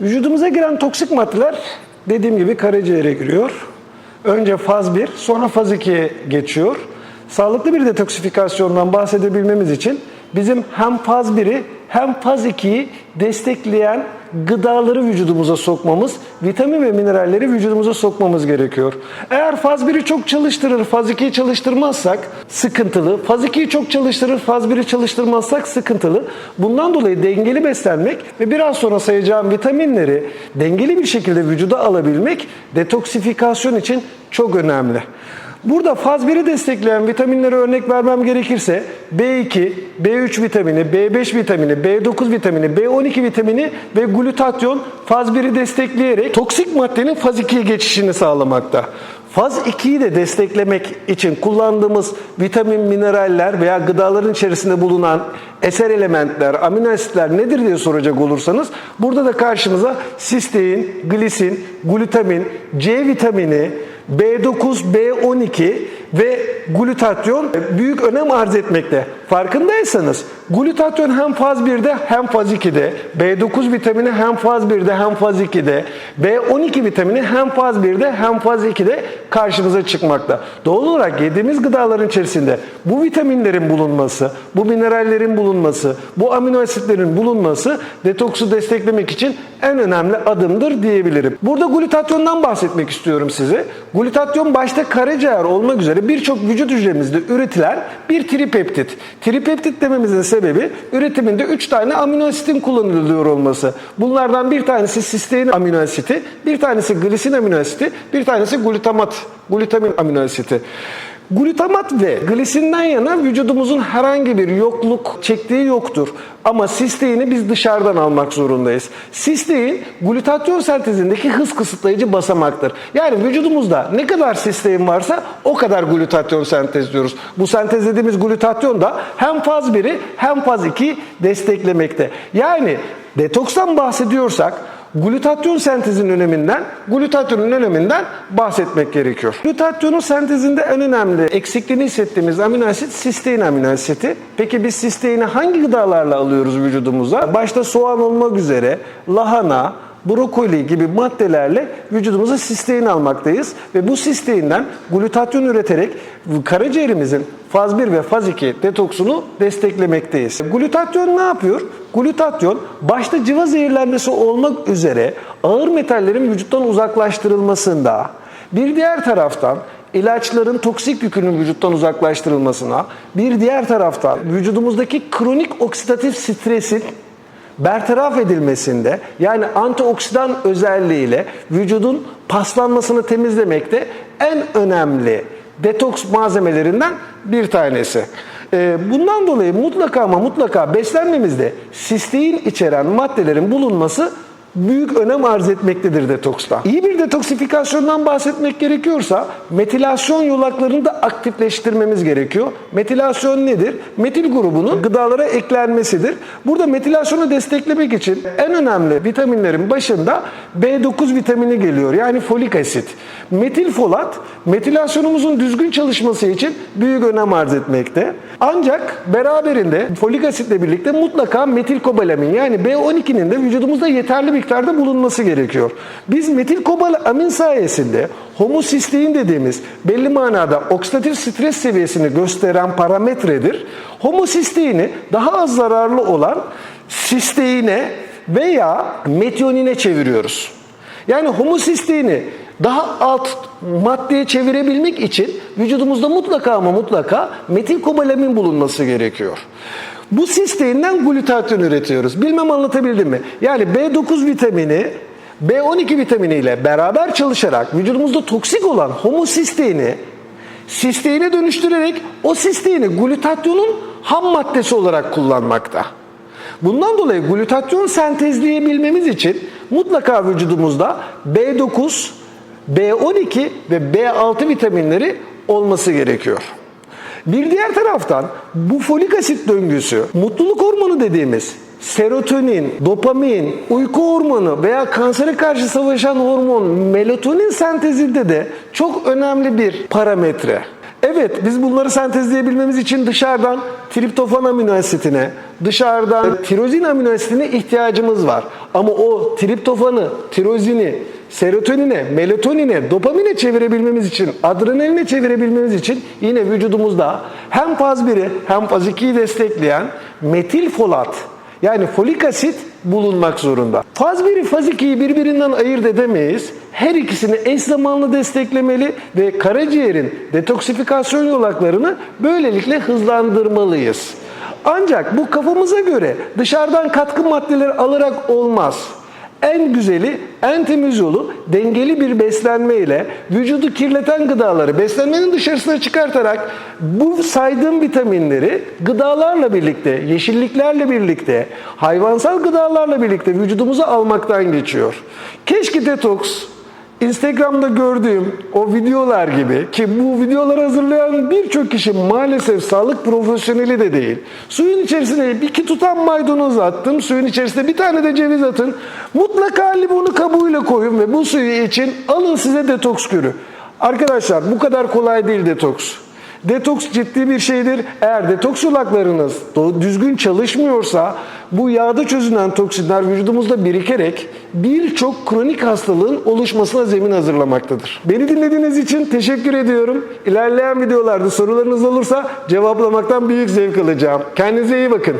Vücudumuza giren toksik maddeler dediğim gibi karaciğere giriyor. Önce faz 1, sonra faz 2'ye geçiyor. Sağlıklı bir detoksifikasyondan bahsedebilmemiz için bizim hem faz 1'i hem faz 2'yi destekleyen gıdaları vücudumuza sokmamız, vitamin ve mineralleri vücudumuza sokmamız gerekiyor. Eğer faz 1'i çok çalıştırır, faz 2'yi çalıştırmazsak sıkıntılı. Faz 2'yi çok çalıştırır, faz 1'i çalıştırmazsak sıkıntılı. Bundan dolayı dengeli beslenmek ve biraz sonra sayacağım vitaminleri dengeli bir şekilde vücuda alabilmek detoksifikasyon için çok önemli. Burada faz 1'i destekleyen vitaminlere örnek vermem gerekirse B2, B3 vitamini, B5 vitamini, B9 vitamini, B12 vitamini ve glutatyon faz 1'i destekleyerek toksik maddenin faz 2'ye geçişini sağlamakta. Faz 2'yi de desteklemek için kullandığımız vitamin, mineraller veya gıdaların içerisinde bulunan eser elementler, amino asitler nedir diye soracak olursanız burada da karşımıza sistein, glisin, glutamin, C vitamini, B9, B12 ve glutatyon büyük önem arz etmekte. Farkındaysanız glutatyon hem faz 1'de hem faz 2'de, B9 vitamini hem faz 1'de hem faz 2'de, B12 vitamini hem faz 1'de hem faz 2'de karşımıza çıkmakta. Doğal olarak yediğimiz gıdaların içerisinde bu vitaminlerin bulunması, bu minerallerin bulunması, bu amino asitlerin bulunması detoksu desteklemek için en önemli adımdır diyebilirim. Burada glutatyondan bahsetmek istiyorum size. Glutatyon başta karaciğer olmak üzere birçok vücut hücremizde üretilen bir tripeptit. Tripeptit dememizin sebebi üretiminde 3 tane amino asitin kullanılıyor olması. Bunlardan bir tanesi sistein amino asiti, bir tanesi glisin amino asiti, bir tanesi glutamat, glutamin amino asiti. Glutamat ve glisinden yana vücudumuzun herhangi bir yokluk çektiği yoktur. Ama sisteini biz dışarıdan almak zorundayız. Sistein glutatyon sentezindeki hız kısıtlayıcı basamaktır. Yani vücudumuzda ne kadar sistein varsa o kadar glutatyon sentezliyoruz. Bu sentezlediğimiz glutatyon da hem faz 1'i hem faz 2'yi desteklemekte. Yani detokstan bahsediyorsak glutatyon sentezinin öneminden, glutatyonun öneminden bahsetmek gerekiyor. Glutatyonun sentezinde en önemli eksikliğini hissettiğimiz amino asit sistein amino asiti. Peki biz sisteini hangi gıdalarla alıyoruz vücudumuza? Başta soğan olmak üzere lahana, brokoli gibi maddelerle vücudumuza sistein almaktayız ve bu sisteinden glutatyon üreterek karaciğerimizin faz 1 ve faz 2 detoksunu desteklemekteyiz. Glutatyon ne yapıyor? Glutatyon başta cıva zehirlenmesi olmak üzere ağır metallerin vücuttan uzaklaştırılmasında bir diğer taraftan ilaçların toksik yükünün vücuttan uzaklaştırılmasına, bir diğer taraftan vücudumuzdaki kronik oksidatif stresin bertaraf edilmesinde yani antioksidan özelliğiyle vücudun paslanmasını temizlemekte en önemli detoks malzemelerinden bir tanesi. Ee, Bundan dolayı mutlaka ama mutlaka beslenmemizde sistein içeren maddelerin bulunması büyük önem arz etmektedir detoksta. İyi bir detoksifikasyondan bahsetmek gerekiyorsa metilasyon yolaklarını da aktifleştirmemiz gerekiyor. Metilasyon nedir? Metil grubunun gıdalara eklenmesidir. Burada metilasyonu desteklemek için en önemli vitaminlerin başında B9 vitamini geliyor. Yani folik asit. Metil folat metilasyonumuzun düzgün çalışması için büyük önem arz etmekte. Ancak beraberinde folik asitle birlikte mutlaka metilkobalamin yani B12'nin de vücudumuzda yeterli miktarda bulunması gerekiyor. Biz metilkobalamin sayesinde homosistein dediğimiz belli manada oksidatif stres seviyesini gösteren parametredir. Homosisteini daha az zararlı olan sisteine veya metionine çeviriyoruz. Yani homosisteini daha alt maddeye çevirebilmek için vücudumuzda mutlaka ama mutlaka metilkobalamin bulunması gerekiyor. Bu sisteinden glutatyon üretiyoruz. Bilmem anlatabildim mi? Yani B9 vitamini B12 vitamini ile beraber çalışarak vücudumuzda toksik olan homosisteini sisteine dönüştürerek o sisteini glutatyonun ham maddesi olarak kullanmakta. Bundan dolayı glutatyon sentezleyebilmemiz için mutlaka vücudumuzda B9, B12 ve B6 vitaminleri olması gerekiyor. Bir diğer taraftan bu folik asit döngüsü mutluluk hormonu dediğimiz serotonin, dopamin, uyku hormonu veya kansere karşı savaşan hormon melatonin sentezinde de çok önemli bir parametre. Evet, biz bunları sentezleyebilmemiz için dışarıdan triptofan amino asitine, dışarıdan tirozin amino asitine ihtiyacımız var. Ama o triptofanı, tirozini, serotonine, melatonine, dopamine çevirebilmemiz için, adrenaline çevirebilmemiz için yine vücudumuzda hem faz 1'i hem faz 2'yi destekleyen metil folat yani folik asit bulunmak zorunda. Faz 1'i faz 2'yi birbirinden ayırt edemeyiz. Her ikisini eş zamanlı desteklemeli ve karaciğerin detoksifikasyon yolaklarını böylelikle hızlandırmalıyız. Ancak bu kafamıza göre dışarıdan katkı maddeleri alarak olmaz. En güzeli, en temiz yolu dengeli bir beslenme ile vücudu kirleten gıdaları beslenmenin dışarısına çıkartarak bu saydığım vitaminleri gıdalarla birlikte, yeşilliklerle birlikte, hayvansal gıdalarla birlikte vücudumuza almaktan geçiyor. Keşke detoks Instagram'da gördüğüm o videolar gibi ki bu videoları hazırlayan birçok kişi maalesef sağlık profesyoneli de değil. Suyun içerisine iki tutam maydanoz attım. Suyun içerisine bir tane de ceviz atın. Mutlaka limonu kabuğuyla koyun ve bu suyu için alın size detoks kürü. Arkadaşlar bu kadar kolay değil detoks. Detoks ciddi bir şeydir. Eğer detoks yolaklarınız do- düzgün çalışmıyorsa bu yağda çözünen toksinler vücudumuzda birikerek birçok kronik hastalığın oluşmasına zemin hazırlamaktadır. Beni dinlediğiniz için teşekkür ediyorum. İlerleyen videolarda sorularınız olursa cevaplamaktan büyük zevk alacağım. Kendinize iyi bakın.